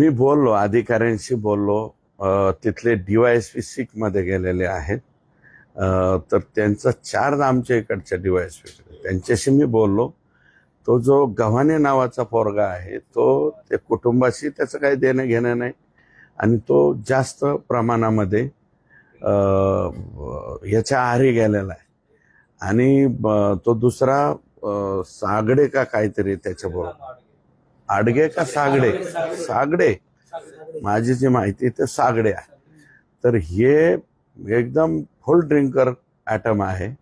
मी बोललो अधिकाऱ्यांशी बोललो. अ, तिथले डीवायएसपी सिकमध्ये गेलेले आहेत. तर त्यांचा चार्ज आमच्या इकडच्या डीवायएसपी त्यांच्याशी मी बोललो. तो जो गव्हाणे नावाचा पोरगा आहे तो ते कुटुंबाशी त्याचं काही देणं घेणं नाही. आणि तो जास्त प्रमाणामध्ये याच्या आहारी गेलेला आहे. आणि ब- तो दुसरा सागडे का काहीतरी त्याच्याबरोबर आडगे का सागडे? सागडे. माझी जी माहिती ते सागडे आहे. तर हे एकदम फुल ड्रिंकर ॲटम आहे.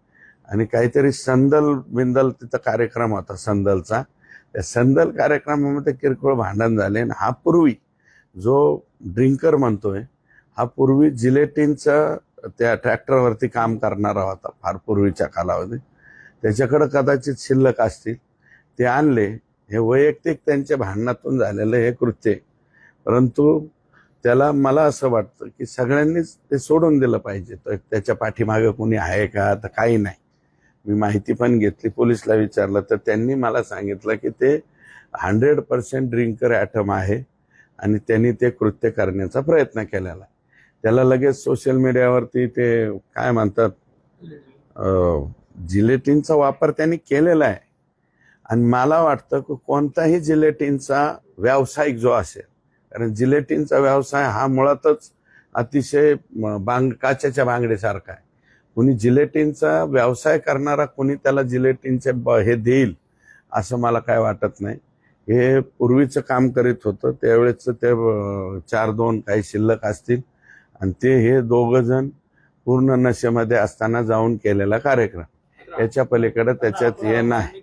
आणि काहीतरी संदल बिंदल तिथं कार्यक्रम होता संदलचा. त्या संदल कार्यक्रमामध्ये किरकोळ भांडण झाले. आणि हा पूर्वी जो ड्रिंकर म्हणतोय हा पूर्वी जिलेटिनचं त्या ट्रॅक्टरवरती काम करणारा होता फार पूर्वीच्या कालावधीत. त्याच्याकडं कदाचित शिल्लक असतील. ते आणले. हे वैयक्तिक त्यांच्या भांडणातून झालेलं हे कृत्य परंतु त्याला मला असं वाटतं की सगळ्यांनीच ते सोडून दिलं पाहिजे. तर त्याच्या पाठीमागं कोणी आहे का? तर काही नाही. मी माहिती पण घेतली पोलिसला विचारलं तर त्यांनी मला सांगितलं की ते हंड्रेड पर्सेंट ड्रिंकर ॲटम आहे आणि त्यांनी ते कृत्य करण्याचा प्रयत्न केलेला आहे. त्याला लगेच सोशल मीडियावरती ते काय म्हणतात जिलेटिनचा वापर त्यांनी केलेला आहे. आणि मला वाटतं की कोणताही जिलेटिनचा व्यावसायिक जो असेल कारण जिलेटिनचा व्यवसाय हा मुळातच अतिशय बांग काचेच्या बांगडीसारखा आहे. कुणी जिलेटिनचा व्यवसाय करणारा कुणी त्याला जिलेटिनचे ब- हे देईल असं मला काय वाटत नाही. हे पूर्वीचं काम करीत होतं त्यावेळेच ते चार दोन काही शिल्लक असतील आणि ते हे दोघं जण पूर्ण नशेमध्ये असताना जाऊन केलेला कार्यक्रम. याच्या पलीकडे त्याच्यात हे नाही.